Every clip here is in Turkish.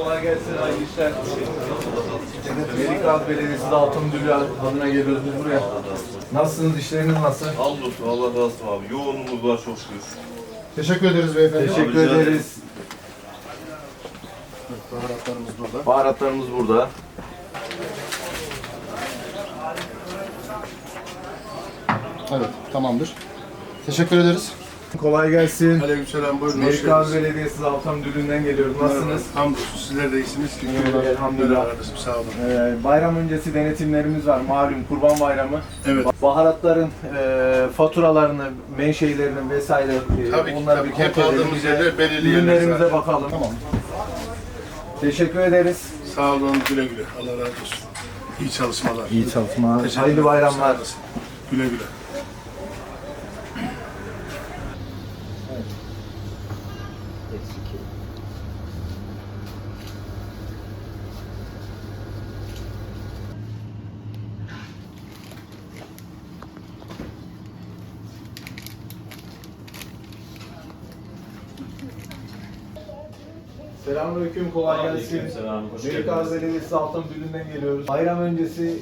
Kolay gelsin, hayırlı işler. Melikgazi Belediyesi de Altın Dülü adına geliyoruz biz buraya. Nasılsınız, işleriniz nasıl? Hamdolsun Allah razı olsun abi. Yoğunluğumuz var çok şükür. Teşekkür ederiz beyefendi. Teşekkür rica ederim. ederiz. Baharatlarımız burada. Baharatlarımız burada. Evet, tamamdır. Teşekkür ederiz. Kolay gelsin. Aleykümselam, buyurun. hoş Melikgazi geldiniz. Belediyesi de Altın Dülü'nden geliyoruz. Nasılsınız? Hamdolsun, sizler de iyisiniz. Evet, elhamdülillah. Kardeşim, sağ olun. Ee, bayram öncesi denetimlerimiz var. Malum Kurban Bayramı. Evet. Baharatların e, faturalarını, menşeilerini vesaire e, Tabii ki, onları tabii bir ki. Hep kontrol edelim. aldığımız yerler belirli yerler Ürünlerimize zaten. bakalım. Tamam. Teşekkür ederiz. Sağ olun, güle güle. Allah razı olsun. İyi çalışmalar. İyi çalışmalar. Teşekkür Hayırlı ederim, bayramlar. olasın. Güle güle. it's secure. Selamünaleyküm, kolay gelsin. Aleykümselam, hoş Melikgazi geldiniz. Belediyesi Altın Dülü'nden geliyoruz. Bayram öncesi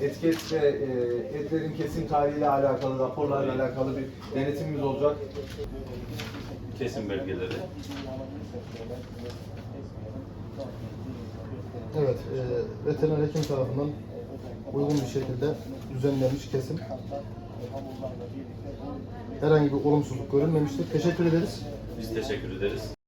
e, etiket ve e, etlerin kesim tarihiyle alakalı, raporlarla alakalı bir denetimimiz olacak. Kesim belgeleri. Evet, e, veteriner hekim tarafından uygun bir şekilde düzenlenmiş kesim. Herhangi bir olumsuzluk görülmemiştir. Teşekkür ederiz. Biz teşekkür ederiz.